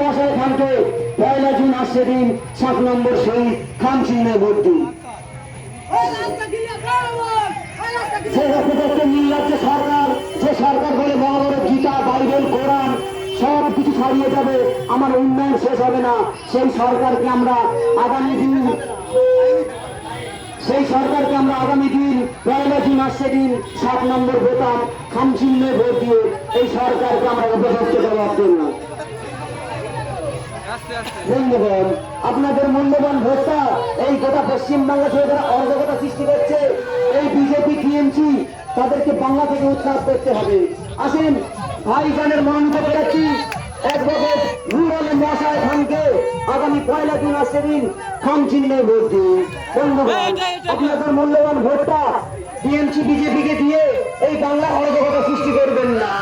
মশাই খানকে পয়লা জুন আসছে দিন সাত নম্বর খান নির্লজ্জ সরকার। যে সরকার বলে গীতা, বাইবেল, কোরআন, সব কিছু ছাড়িয়ে যাবে। আমার উন্নয়ন শেষ হবে না। সেই সরকারকে আমরা আগামী দিন সেই সরকারকে আমরা আগামী দিন পয়লা জুন আসছে দিন সাত নম্বর বোতাম খামচিহ্নে ভোট দিয়ে এই সরকারকে আমরা উপযুক্ত জবাব দেব ধন্যবাদ আপনাদের মূল্যবান ভোটটা এই গোটা পশ্চিমবাংলা থেকে যারা অর্ধকতা সৃষ্টি করছে এই বিজেপি টিএমসি তাদেরকে বাংলা থেকে উৎখাত করতে হবে। আসেন ভাইজানের মনোনীত প্রার্থী অ্যাডভোকেট নূর মশাই খানকে। আগামী পয়লা দিন আসছে দিন চিহ্নে ভোট দিন ধন্যবাদ আপনাদের মূল্যবান ভোটটা টিএমসি বিজেপিকে দিয়ে এই বাংলা অর্ধকতা সৃষ্টি করবেন না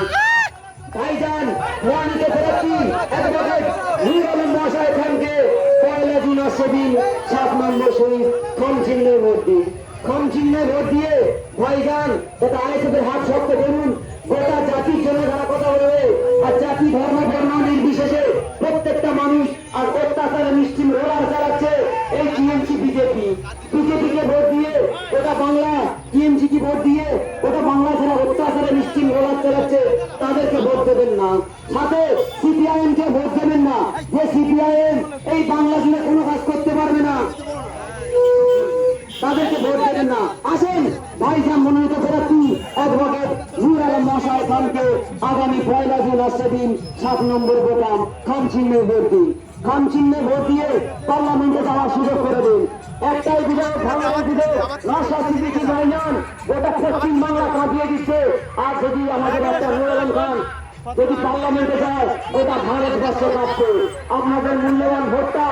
ভাইজান মনোনীত প্রার্থী অ্যাডভোকেট নূর আলম মশাই খানকে পয়লা জুন আসছে দিন সাত নম্বর শহীদ কম চিহ্নে ভোট দিন কম চিহ্নে ভোট দিয়ে ভাইজান এটা আইসবের হাত শক্ত করুন। গোটা জাতির জন্য যারা কথা বলবে, আর জাতি, ধর্ম, বর্ণ নির্বিশেষে প্রত্যেকটা মানুষ আর অত্যাচারে মিষ্টিম রোলার চালাচ্ছে এই টিএমসি বিজেপি। বিজেপিকে ভোট দিয়ে ওটা বাংলা টিএমসি কি ভোট দিয়ে ওটা বাংলা যারা অত্যাচারে মিষ্টিম রোলার চালাচ্ছে, তাদেরকে ভোট দেবেন না। সাথে সিপিআইএম কে ভোট দেবেন না। যে সিপিআইএম এই বাংলা জুড়ে কোনো কাজ করতে পারবে না তাদেরকে ভোট দেবেন না। আসেন ভাইজান মনোনীত প্রার্থী অ্যাডভোকেট নূর আলম মশাই খানকে আগামী পয়লা জুন আসছে দিন সাত নম্বর বোতাম খাম চিহ্নে ভোট দিন। খাম চিহ্নে ভোট দিয়ে পার্লামেন্টে যাওয়ার সুযোগ করে দিন। একটাই বিধায়ক ভাঙানো বিধায়ক রাস্তা সিপিসি ভাইজান গোটা পশ্চিম বাংলা কাঁপিয়ে দিচ্ছে। আর যদি আমাদের একটা নূর আলম খান যদি পার্লামেন্টে যায় ওটা ভারতবর্ষ কাঁপছে। আপনাদের মূল্যবান ভোটটা